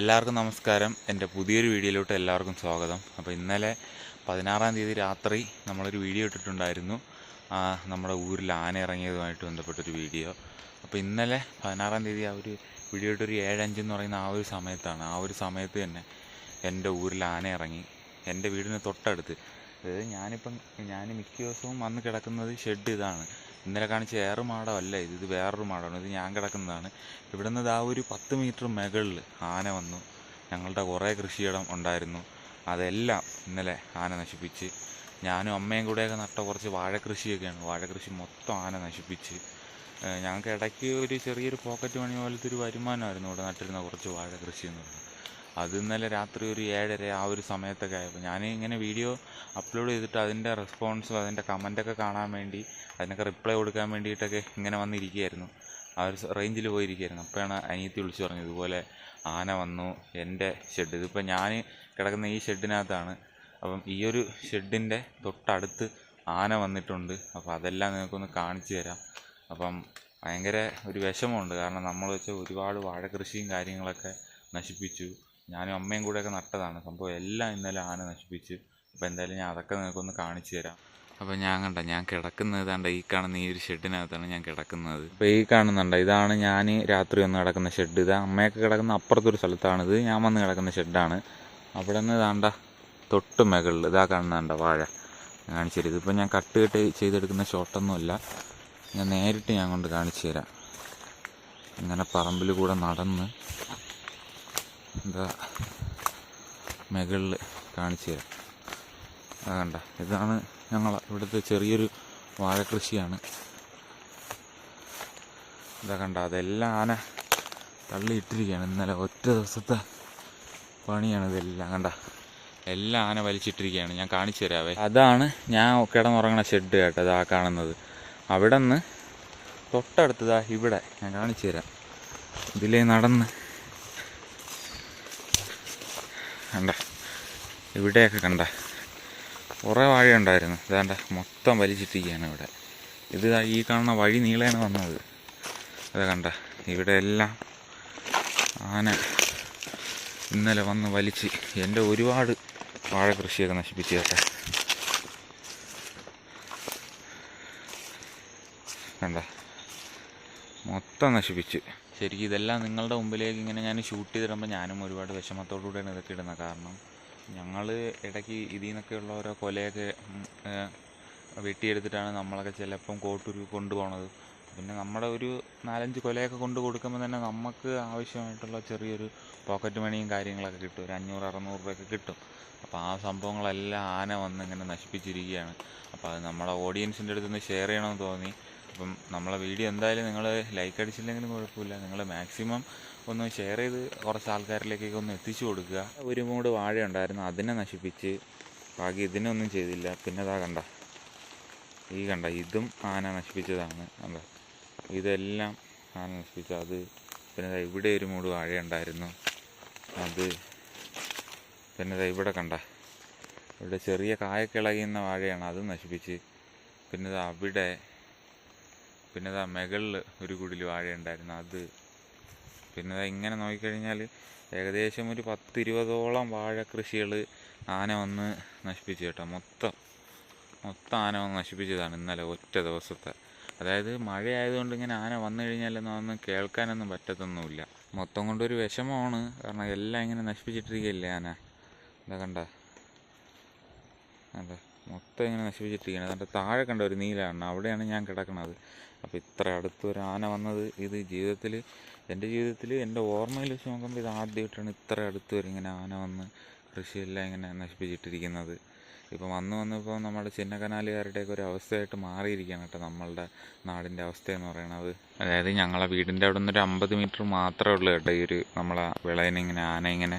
എല്ലാവർക്കും നമസ്കാരം. എന്റെ പുതിയൊരു വീഡിയോയിലോട്ട് എല്ലാവർക്കും സ്വാഗതം. അപ്പോൾ ഇന്നലെ പതിനാറാം തീയതി രാത്രി നമ്മളൊരു വീഡിയോ ഇട്ടിട്ടുണ്ടായിരുന്നു. നമ്മുടെ ഊരിൽ ആന ഇറങ്ങിയതുമായിട്ട് ബന്ധപ്പെട്ടൊരു വീഡിയോ. അപ്പോൾ ഇന്നലെ പതിനാറാം തീയതി ആ ഒരു വീഡിയോ ഇട്ടൊരു ഏഴഞ്ച് എന്ന് പറയുന്ന ആ ഒരു സമയത്താണ്. ആ ഒരു സമയത്ത് തന്നെ എന്റെ ഊരിൽ ആന ഇറങ്ങി. എന്റെ വീടിന് തൊട്ടടുത്ത്. അതായത് ഞാനിപ്പം ഞാൻ മിക്ക ദിവസവും വന്ന് കിടക്കുന്നത് ഷെഡ് ഇതാണ്. ഇന്നലെ കാണിച്ച ഏറ് മാടമല്ല ഇത് ഇത് വേറൊരു മാടമാണ് ഇത് ഞാൻ കിടക്കുന്നതാണ്. ഇവിടെ നിന്ന് ആ ഒരു പത്ത് മീറ്റർ മുകളിൽ ആന വന്നു. ഞങ്ങളുടെ കുറേ കൃഷിയിടം ഉണ്ടായിരുന്നു. അതെല്ലാം ഇന്നലെ ആന നശിപ്പിച്ച്. ഞാനും അമ്മയും കൂടെയൊക്കെ നട്ട കുറച്ച് വാഴക്കൃഷിയൊക്കെയാണ്. വാഴക്കൃഷി മൊത്തം ആന നശിപ്പിച്ച്. ഞങ്ങൾക്ക് ഇടയ്ക്ക് ഒരു ചെറിയൊരു പോക്കറ്റ് മണി പോലത്തെ ഒരു വരുമാനമായിരുന്നു ഇവിടെ നട്ടിരുന്ന കുറച്ച് വാഴക്കൃഷി എന്ന് പറയുന്നത്. അത് ഇന്നലെ രാത്രി ഒരു ഏഴര ആ ഒരു സമയത്തൊക്കെ ആയപ്പോൾ ഞാൻ ഇങ്ങനെ വീഡിയോ അപ്ലോഡ് ചെയ്തിട്ട് അതിന്റെ റെസ്പോൺസും അതിന്റെ കമന്റൊക്കെ കാണാൻ വേണ്ടി അതിനൊക്കെ റിപ്ലൈ കൊടുക്കാൻ വേണ്ടിയിട്ടൊക്കെ ഇങ്ങനെ വന്നിരിക്കുകയായിരുന്നു. ആ ഒരു റേഞ്ചിൽ പോയിരിക്കുകയായിരുന്നു. അപ്പോഴാണ് അനിയത്തി വിളിച്ചു പറഞ്ഞത് ഇതുപോലെ ആന വന്നു എന്റെ ഷെഡ് ഇതിപ്പോൾ ഞാൻ കിടക്കുന്ന ഈ ഷെഡിനകത്താണ് അപ്പം ഈ ഒരു ഷെഡിന്റെ തൊട്ടടുത്ത് ആന വന്നിട്ടുണ്ട്. അപ്പോൾ അതെല്ലാം നിങ്ങൾക്കൊന്ന് കാണിച്ചു തരാം. അപ്പം ഭയങ്കര ഒരു വിഷമമുണ്ട്. കാരണം നമ്മൾ വെച്ച ഒരുപാട് വാഴ കൃഷിയും കാര്യങ്ങളൊക്കെ നശിപ്പിച്ചു. ഞാനും അമ്മയും കൂടെയൊക്കെ നട്ടതാണ്. സംഭവം എല്ലാം ഇന്നലെ ആന നശിപ്പിച്ച്. അപ്പോൾ എന്തായാലും ഞാൻ അതൊക്കെ നിങ്ങൾക്ക് ഒന്ന് കാണിച്ചു തരാം. അപ്പോൾ ഞാൻ കണ്ട ഞാൻ കിടക്കുന്നത് കണ്ട ഈ കാണുന്ന ഈ ഒരു ഷെഡിനകത്താണ് ഞാൻ കിടക്കുന്നത്. അപ്പോൾ ഈ കാണുന്നുണ്ട് ഇതാണ് ഞാൻ രാത്രി വന്ന് കിടക്കുന്ന ഷെഡ്. ഇത് അമ്മയൊക്കെ കിടക്കുന്ന അപ്പുറത്തൊരു സ്ഥലത്താണിത് ഞാൻ വന്ന് കിടക്കുന്ന ഷെഡാണ്. അവിടെ നിന്ന് ഇതാണ്ട തൊട്ട് മുകളിൽ ഇതാ കാണുന്നുണ്ട വാഴ. കാണിച്ചു തരും. ഇതിപ്പോൾ ഞാൻ കട്ട് കട്ട് ചെയ്തെടുക്കുന്ന ഷോട്ടൊന്നുമല്ല. ഞാൻ നേരിട്ട് ഞാൻ കൊണ്ട് കാണിച്ചു തരാം. ഇങ്ങനെ പറമ്പിൽ കൂടെ നടന്ന് എന്താ മുകളിൽ കാണിച്ചു തരാം. കണ്ട? ഇതാണ് ഞങ്ങൾ ഇവിടുത്തെ ചെറിയൊരു വാഴ കൃഷിയാണ്. ഇതാ കണ്ട? അതെല്ലാം ആന തള്ളിയിട്ടിരിക്കുകയാണ്. ഇന്നലെ ഒറ്റ ദിവസത്തെ പണിയാണ് ഇതെല്ലാം. കണ്ട? എല്ലാം ആന വലിച്ചിട്ടിരിക്കുകയാണ്. ഞാൻ കാണിച്ചു തരാവേ. അതാണ് ഞാൻ കിടന്നുറങ്ങണ ഷെഡ് കേട്ടോ ഇതാ കാണുന്നത്. അവിടെ നിന്ന് തൊട്ടടുത്തതാ ഇവിടെ. ഞാൻ കാണിച്ചു തരാം. ഇതിലേ നടന്ന് കണ്ട. ഇവിടെയൊക്കെ കണ്ട. കുറേ വാഴ ഉണ്ടായിരുന്നു ഇതാണ്ട മൊത്തം വലിച്ചിട്ടിരിക്കുകയാണ് ഇവിടെ. ഇത് ഈ കാണുന്ന വഴി നീളേണ് വന്നത്. അത് കണ്ട. ഇവിടെ എല്ലാം ആന ഇന്നലെ വന്ന് വലിച്ച് എന്റെ ഒരുപാട് വാഴ കൃഷിയൊക്കെ നശിപ്പിച്ചു കേട്ടെ. കണ്ട. മൊത്തം നശിപ്പിച്ച്. ശരിക്കും ഇതെല്ലാം നിങ്ങളുടെ മുമ്പിലേക്ക് ഇങ്ങനെ ഞാൻ ഷൂട്ട് ചെയ്തിടുമ്പോൾ ഞാനും ഒരുപാട് വിഷമത്തോടുകൂടിയാണ് ഇതൊക്കെ ഇടുന്നത്. കാരണം ഞങ്ങൾ ഇടയ്ക്ക് ഇതിൽ നിന്നൊക്കെയുള്ള ഓരോ കൊലയൊക്കെ വെട്ടിയെടുത്തിട്ടാണ് നമ്മളൊക്കെ ചിലപ്പം കോട്ടൂർ കൊണ്ടുപോകണത് പിന്നെ നമ്മുടെ ഒരു നാലഞ്ച് കൊലയൊക്കെ കൊണ്ട് കൊടുക്കുമ്പോൾ തന്നെ നമുക്ക് ആവശ്യമായിട്ടുള്ള ചെറിയൊരു പോക്കറ്റ് മണിയും കാര്യങ്ങളൊക്കെ കിട്ടും. ഒരു അഞ്ഞൂറ് അറുന്നൂറ് രൂപയൊക്കെ കിട്ടും. അപ്പോൾ ആ സംഭവങ്ങളെല്ലാം ആന വന്ന് ഇങ്ങനെ നശിപ്പിച്ചിരിക്കുകയാണ്. അപ്പോൾ അത് നമ്മുടെ ഓഡിയൻസിന്റെ അടുത്ത് നിന്ന് ഷെയർ ചെയ്യണമെന്ന് തോന്നി. അപ്പം നമ്മളെ വീഡിയോ എന്തായാലും നിങ്ങൾ ലൈക്ക് അടിച്ചില്ലെങ്കിലും കുഴപ്പമില്ല. നിങ്ങൾ മാക്സിമം ഒന്ന് ഷെയർ ചെയ്ത് കുറച്ച് ആൾക്കാരിലേക്കൊക്കെ ഒന്ന് എത്തിച്ചു കൊടുക്കുക. ഒരു മൂട് വാഴ ഉണ്ടായിരുന്നു. അതിനെ നശിപ്പിച്ച് ബാക്കി ഇതിനൊന്നും ചെയ്തില്ല. പിന്നെ ഇതാ കണ്ട. ഈ കണ്ട ഇതും ആന നശിപ്പിച്ചതാണ് കണ്ട. ഇതെല്ലാം ആന നശിപ്പിച്ച. അത് പിന്നെ ഇവിടെ ഒരു മൂട് വാഴ ഉണ്ടായിരുന്നു. അത് പിന്നെ ഇവിടെ കണ്ട. ഇവിടെ ചെറിയ കായൊക്കെ ഇളകുന്ന വാഴയാണ്. അത് നശിപ്പിച്ച്. പിന്നെ അവിടെ പിന്നെ ദാ മുകളിൽ ഒരു കുടിൽ വാഴ ഉണ്ടായിരുന്നു അത് പിന്നെ ദാ ഇങ്ങനെ നോക്കിക്കഴിഞ്ഞാൽ ഏകദേശം ഒരു പത്ത് ഇരുപതോളം വാഴ കൃഷികൾ ആന വന്ന് നശിപ്പിച്ചു കേട്ടോ. മൊത്തം മൊത്തം ആന വന്ന് നശിപ്പിച്ചതാണ് ഇന്നലെ ഒറ്റ ദിവസത്തെ. അതായത് മഴയായതുകൊണ്ട് ഇങ്ങനെ ആന വന്നു കഴിഞ്ഞാലൊന്നും അതൊന്നും കേൾക്കാനൊന്നും പറ്റത്തൊന്നുമില്ല. മൊത്തം കൊണ്ടൊരു വിഷമമാണ്. കാരണം എല്ലാം ഇങ്ങനെ നശിപ്പിച്ചിട്ടിരിക്കുകയല്ലേ ആന? ഇതാ കണ്ട? അതെ. മൊത്തം ഇങ്ങനെ നശിപ്പിച്ചിട്ടിരിക്കുകയാണ്. അതിന്റെ താഴെ കണ്ട ഒരു നീലാണ് അവിടെയാണ് ഞാൻ കിടക്കുന്നത് അപ്പോൾ ഇത്ര അടുത്ത് ഒരു ആന വന്നത് ഇത് ജീവിതത്തിൽ എന്റെ ജീവിതത്തിൽ എന്റെ ഓർമ്മയിൽ വെച്ച് നോക്കുമ്പോൾ ഇത് ആദ്യമായിട്ടാണ് ഇത്ര അടുത്ത് വരെ ഇങ്ങനെ ആന വന്ന് കൃഷിയെല്ലാം ഇങ്ങനെ നശിപ്പിച്ചിട്ടിരിക്കുന്നത്. ഇപ്പം വന്ന് വന്നപ്പോൾ നമ്മുടെ ചിന്നക്കനാലുകാരുടെയൊക്കെ ഒരു അവസ്ഥയായിട്ട് മാറിയിരിക്കുകയാണ് കേട്ടോ നമ്മളുടെ നാടിന്റെ അവസ്ഥ എന്ന് പറയുന്നത്. അതായത് ഞങ്ങളെ വീടിന്റെ അവിടെ നിന്ന് ഒരു അമ്പത് മീറ്റർ മാത്രമേ ഉള്ളൂ കേട്ടോ ഈ ഒരു നമ്മളെ വിളയിനിങ്ങനെ ആന ഇങ്ങനെ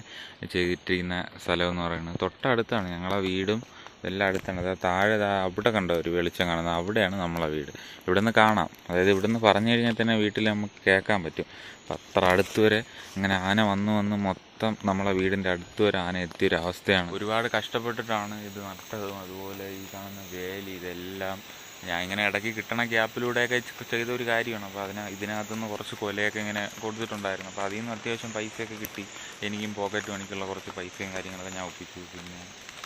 ചെയ്തിട്ടിരിക്കുന്ന സ്ഥലം എന്ന് പറയുന്നത്. തൊട്ടടുത്താണ് ഞങ്ങളെ വീടും എല്ലാം അടുത്താണ് അതായത് താഴെ അവിടെ കണ്ട ഒരു വെളിച്ചം കാണുന്നത്? അവിടെയാണ് നമ്മളെ വീട്. ഇവിടെ നിന്ന് കാണാം. അതായത് ഇവിടെ നിന്ന് പറഞ്ഞു കഴിഞ്ഞാൽ തന്നെ വീട്ടിൽ നമുക്ക് കേൾക്കാൻ പറ്റും. അപ്പം അത്ര അടുത്ത് വരെ ഇങ്ങനെ ആന വന്ന് വന്ന് മൊത്തം നമ്മളെ വീടിന്റെ അടുത്ത് വരെ ആന എത്തിയൊരു അവസ്ഥയാണ്. ഒരുപാട് കഷ്ടപ്പെട്ടിട്ടാണ് ഇത് നട്ടതും അതുപോലെ ഈ കാണുന്ന വേലി ഇതെല്ലാം ഞാൻ ഇങ്ങനെ ഇടയ്ക്ക് കിട്ടണ ഗ്യാപ്പിലൂടെയൊക്കെ ചെയ്ത ഒരു കാര്യമാണ്. അപ്പോൾ അതിന് ഇതിനകത്തുനിന്ന് കുറച്ച് കൊലയൊക്കെ ഇങ്ങനെ കൊടുത്തിട്ടുണ്ടായിരുന്നു. അപ്പോൾ അതിൽ നിന്ന് അത്യാവശ്യം പൈസയൊക്കെ കിട്ടി. എനിക്കും പോക്കറ്റ് മണിക്കുള്ള കുറച്ച് പൈസയും കാര്യങ്ങളൊക്കെ ഞാൻ ഒപ്പിച്ചു. പിന്നെ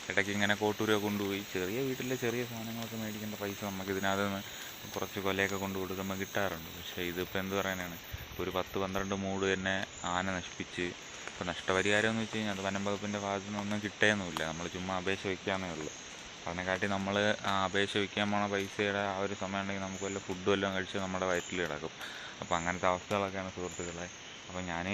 ഇടയ്ക്ക് ഇങ്ങനെ കോട്ടൂരൊക്കെ കൊണ്ടുപോയി. ചെറിയ വീട്ടിലെ ചെറിയ സാധനങ്ങളൊക്കെ മേടിക്കേണ്ട പൈസ നമുക്ക് ഇതിനകത്ത് നിന്ന് കുറച്ച് കൊലയൊക്കെ കൊണ്ട് കൊടുക്കുമ്പോൾ കിട്ടാറുണ്ട്. പക്ഷേ ഇതിപ്പോൾ എന്ത് പറയാനാണ്? ഒരു പത്ത് പന്ത്രണ്ട് മൂട് തന്നെ ആന നശിപ്പിച്ച് ഇപ്പോൾ നഷ്ടപരിഹാരം എന്ന് വെച്ച് കഴിഞ്ഞാൽ അത് വനം വകുപ്പിന്റെ ഭാഗത്തു നിന്നൊന്നും കിട്ടേന്നുമില്ല. നമ്മൾ ചുമ്മാ അപേക്ഷ വയ്ക്കാന്നേ ഉള്ളൂ. അതിനെക്കാട്ടി നമ്മൾ ആ അപേക്ഷ വയ്ക്കാൻ പോണ പൈസയുടെ ആ ഒരു സമയം ഉണ്ടെങ്കിൽ നമുക്ക് വല്ല ഫുഡ് വല്ലതും കഴിച്ച് നമ്മുടെ വയറ്റിൽ കിടക്കും. അപ്പോൾ അങ്ങനത്തെ അവസ്ഥകളൊക്കെയാണ് സുഹൃത്തുക്കളെ. അപ്പോൾ ഞാൻ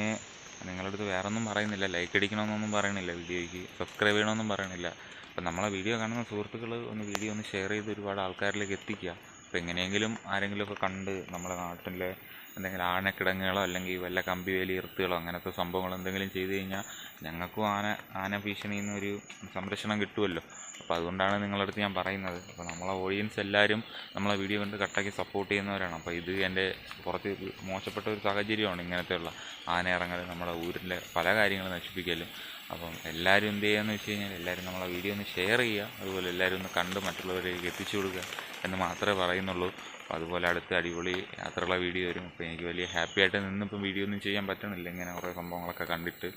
നിങ്ങളുടെ അടുത്ത് വേറെ ഒന്നും പറയുന്നില്ല. ലൈക്ക് അടിക്കണമെന്നൊന്നും പറയണില്ല വീഡിയോയ്ക്ക് സബ്സ്ക്രൈബ് ചെയ്യണമെന്നും പറയണില്ല അപ്പം നമ്മളെ വീഡിയോ കാണുന്ന സുഹൃത്തുക്കൾ ഒന്ന് വീഡിയോ ഒന്ന് ഷെയർ ചെയ്ത് ഒരുപാട് ആൾക്കാരിലേക്ക് എത്തിക്കുക. അപ്പോൾ എങ്ങനെയെങ്കിലും ആരെങ്കിലുമൊക്കെ കണ്ട് നമ്മുടെ നാട്ടിലെ എന്തെങ്കിലും ആനക്കിടങ്ങുകളോ അല്ലെങ്കിൽ വല്ല കമ്പി വേലി ഇറുത്തുകളോ അങ്ങനത്തെ സംഭവങ്ങൾ എന്തെങ്കിലും ചെയ്തു കഴിഞ്ഞാൽ ഞങ്ങൾക്കും ആന ആന ഭീഷണിയിൽ നിന്നൊരു സംരക്ഷണം കിട്ടുമല്ലോ അപ്പോൾ അതുകൊണ്ടാണ് നിങ്ങളുടെ അടുത്ത് ഞാൻ പറയുന്നത്. അപ്പോൾ നമ്മളെ ഓഡിയൻസ് എല്ലാവരും നമ്മളെ വീഡിയോ കണ്ട് കട്ടാക്കി സപ്പോർട്ട് ചെയ്യുന്നവരാണ്. അപ്പോൾ ഇത് എന്റെ കുറച്ച് മോശപ്പെട്ട ഒരു സാഹചര്യമാണ് ഇങ്ങനത്തെയുള്ള ആനയിറങ്ങൽ നമ്മുടെ ഊരിലെ പല കാര്യങ്ങളും നശിപ്പിക്കലും. അപ്പം എല്ലാവരും എന്ത് ചെയ്യുകയെന്ന് വെച്ച് കഴിഞ്ഞാൽ എല്ലാവരും നമ്മളെ വീഡിയോ ഒന്ന് ഷെയർ ചെയ്യുക. അതുപോലെ എല്ലാവരും ഒന്ന് കണ്ട് മറ്റുള്ളവരിലേക്ക് എത്തിച്ചു കൊടുക്കുക എന്ന് മാത്രമേ പറയുന്നുള്ളൂ. അപ്പോൾ അതുപോലെ അടുത്ത അടിപൊളി യാത്രയുള്ള വീഡിയോ വരും. അപ്പോൾ എനിക്ക് വലിയ ഹാപ്പി ആയിട്ട് നിന്നിപ്പം വീഡിയോ ഒന്നും ചെയ്യാൻ പറ്റണില്ല. ഇങ്ങനെ കുറേ സംഭവങ്ങളൊക്കെ കണ്ടിട്ട്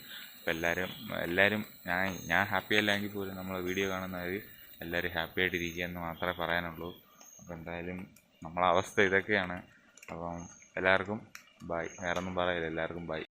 അപ്പോൾ എല്ലാവരും എല്ലാവരും ഞാൻ ഞാൻ ഹാപ്പി അല്ലെങ്കിൽ പോലും നമ്മൾ വീഡിയോ കാണുന്നവർ എല്ലാവരും ഹാപ്പി ആയിട്ടിരിക്കുക എന്ന് മാത്രമേ പറയാനുള്ളൂ. അപ്പോൾ എന്തായാലും നമ്മളെ അവസ്ഥ ഇതൊക്കെയാണ്. അപ്പം എല്ലാവർക്കും ബൈ വേറൊന്നും പറയില്ല എല്ലാവർക്കും ബൈ